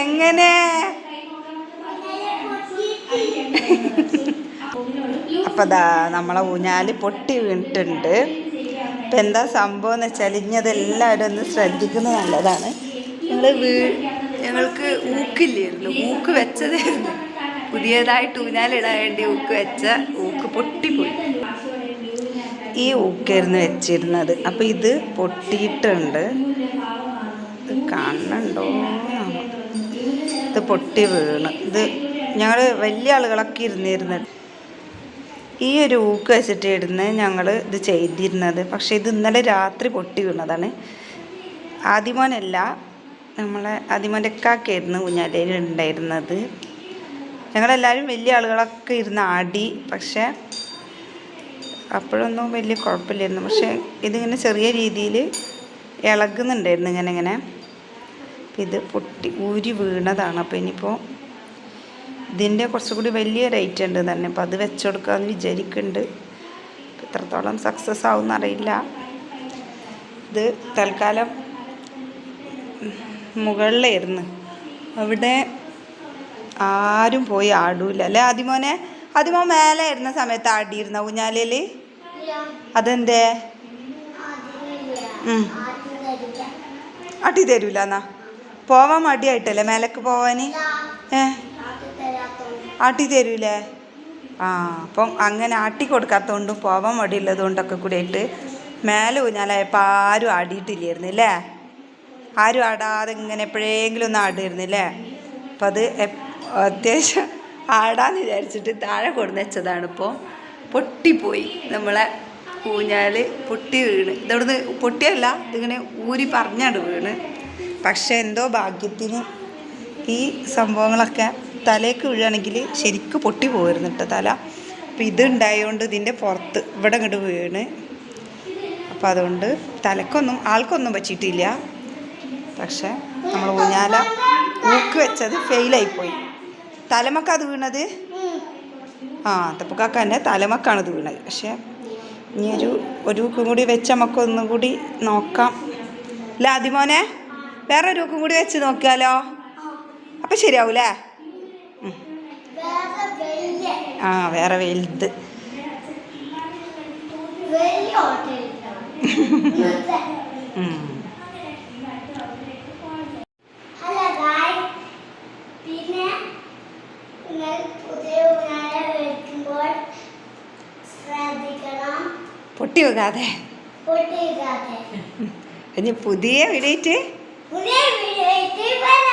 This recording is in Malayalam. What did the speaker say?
എങ്ങനെ? അപ്പൊ നമ്മളെ ഊഞ്ഞാൽ പൊട്ടി വീണിട്ടുണ്ട്. ഇപ്പൊ എന്താ സംഭവം എന്ന് വെച്ചാൽ ഇഞ്ഞതെല്ലാവരും ഒന്ന് ശ്രദ്ധിക്കുന്നത് നല്ലതാണ്. ഞങ്ങൾ വീ ഞങ്ങൾക്ക് ഊക്കില്ലായിരുന്നു. ഊക്ക് വെച്ചതായിരുന്നു പുതിയതായിട്ട് ഊഞ്ഞാലിടാൻ വേണ്ടി ഊക്ക് വെച്ച ഊക്ക് പൊട്ടിപ്പോയി. ഈ ഊക്കായിരുന്നു വെച്ചിരുന്നത്. അപ്പോൾ ഇത് പൊട്ടിയിട്ടുണ്ട്. ഇത് കാണുന്നുണ്ടോ ഇത് പൊട്ടി വീണ്. ഇത് ഞങ്ങൾ വലിയ ആളുകളൊക്കെ ഇരുന്നിരുന്നത്. ഈ ഒരു ഊക്ക് വെച്ചിട്ട് ഇടുന്ന ഞങ്ങൾ ഇത് ചെയ്തിരുന്നത്. പക്ഷേ ഇത് ഇന്നലെ രാത്രി പൊട്ടി വീണതാണ്. ആദിമോനല്ല നമ്മളെ ആദിമോന്റെ കാക്കായിരുന്നു കുഞ്ഞാലയിൽ ഉണ്ടായിരുന്നത്. ഞങ്ങളെല്ലാവരും വലിയ ആളുകളൊക്കെ ഇരുന്ന് ആടി പക്ഷേ അപ്പോഴൊന്നും വലിയ കുഴപ്പമില്ലായിരുന്നു. പക്ഷേ ഇതിങ്ങനെ ചെറിയ രീതിയിൽ ഇളകുന്നുണ്ടായിരുന്നു ഇങ്ങനെ ഇങ്ങനെ. ഇത് പൊട്ടി ഊരി വീണതാണ്. അപ്പോൾ ഇനിയിപ്പോൾ ഇതിന്റെ കുറച്ചുകൂടി വലിയ റേറ്റ് ഉണ്ട് തന്നെ. അപ്പോൾ അത് വെച്ച് കൊടുക്കാമെന്ന് വിചാരിക്കുന്നുണ്ട് എത്രത്തോളം സക്സസ് ആവും അറിയില്ല. ഇത് തൽക്കാലം മുകളിലായിരുന്നു. അവിടെ ആരും പോയി ആടൂല അല്ലേ ആദ്യമോനെ ആദ്യമോ മേലെ ഇരുന്ന സമയത്ത് ആടിയിരുന്ന ഊഞ്ഞാലിൽ അതെന്തേ. ആട്ടി തരൂല എന്നാ? പോവാൻ മടിയായിട്ടല്ലേ മേലക്ക് പോവാൻ ഏ? ആട്ടി തരൂലേ? ആ അപ്പം അങ്ങനെ ആട്ടി കൊടുക്കാത്തതുകൊണ്ടും പോവാൻ മടിയുള്ളത് കൊണ്ടൊക്കെ കൂടി ആയിട്ട് മേലെ ഊഞ്ഞാലായപ്പോൾ ആരും ആടിയിട്ടില്ലായിരുന്നു അല്ലേ? ആരും ആടാതെ ഇങ്ങനെ എപ്പോഴെങ്കിലും ഒന്ന് ആടിയിരുന്നില്ലേ അപ്പം അത് അത്യാവശ്യം ആടാന്ന് വിചാരിച്ചിട്ട് താഴെ കൊടുന്ന് വെച്ചതാണ് ഇപ്പോൾ പൊട്ടിപ്പോയി നമ്മളെ ഊഞ്ഞാൽ പൊട്ടി വീണ്. ഇതവിടുന്ന് പൊട്ടിയല്ല ഇതിങ്ങനെ ഊരി പറഞ്ഞാണ് വീണ്. പക്ഷേ എന്തോ ഭാഗ്യത്തിന് ഈ സംഭവങ്ങളൊക്കെ തലേക്ക് വീഴുകയാണെങ്കിൽ ശരിക്കും പൊട്ടി പോയിരുന്നു കേട്ടോ തല. അപ്പം ഇത് ഉണ്ടായതുകൊണ്ട് ഇതിന്റെ പുറത്ത് ഇവിടെ ഇങ്ങോട്ട് വീണ്. അപ്പോൾ അതുകൊണ്ട് തലക്കൊന്നും ആൾക്കൊന്നും പറ്റിയിട്ടില്ല. പക്ഷേ നമ്മൾ ഊഞ്ഞാല ഊക്ക് വെച്ചത് ഫെയിലായിപ്പോയി തലമക്ക അത് വീണത്? ആ തപ്പക്കാക്കന്റെ തലമക്കാണ് ഇത് വീണത്. പക്ഷേ ഇനി ഒരു ഒരു ഊക്കും കൂടി വെച്ച് നമുക്കൊന്നും കൂടി നോക്കാം. അല്ല ആദിമോനെ? വേറെ ഒരു കൂടി വെച്ച് നോക്കിയാലോ? അപ്പം ശരിയാവൂലേ. ആ വേറെ വലുത് പിന്നെ പുതിയ പൊട്ടി വെക്കാതെ. ഇനി പുതിയ വീടേറ്റ് Whatever you hate, do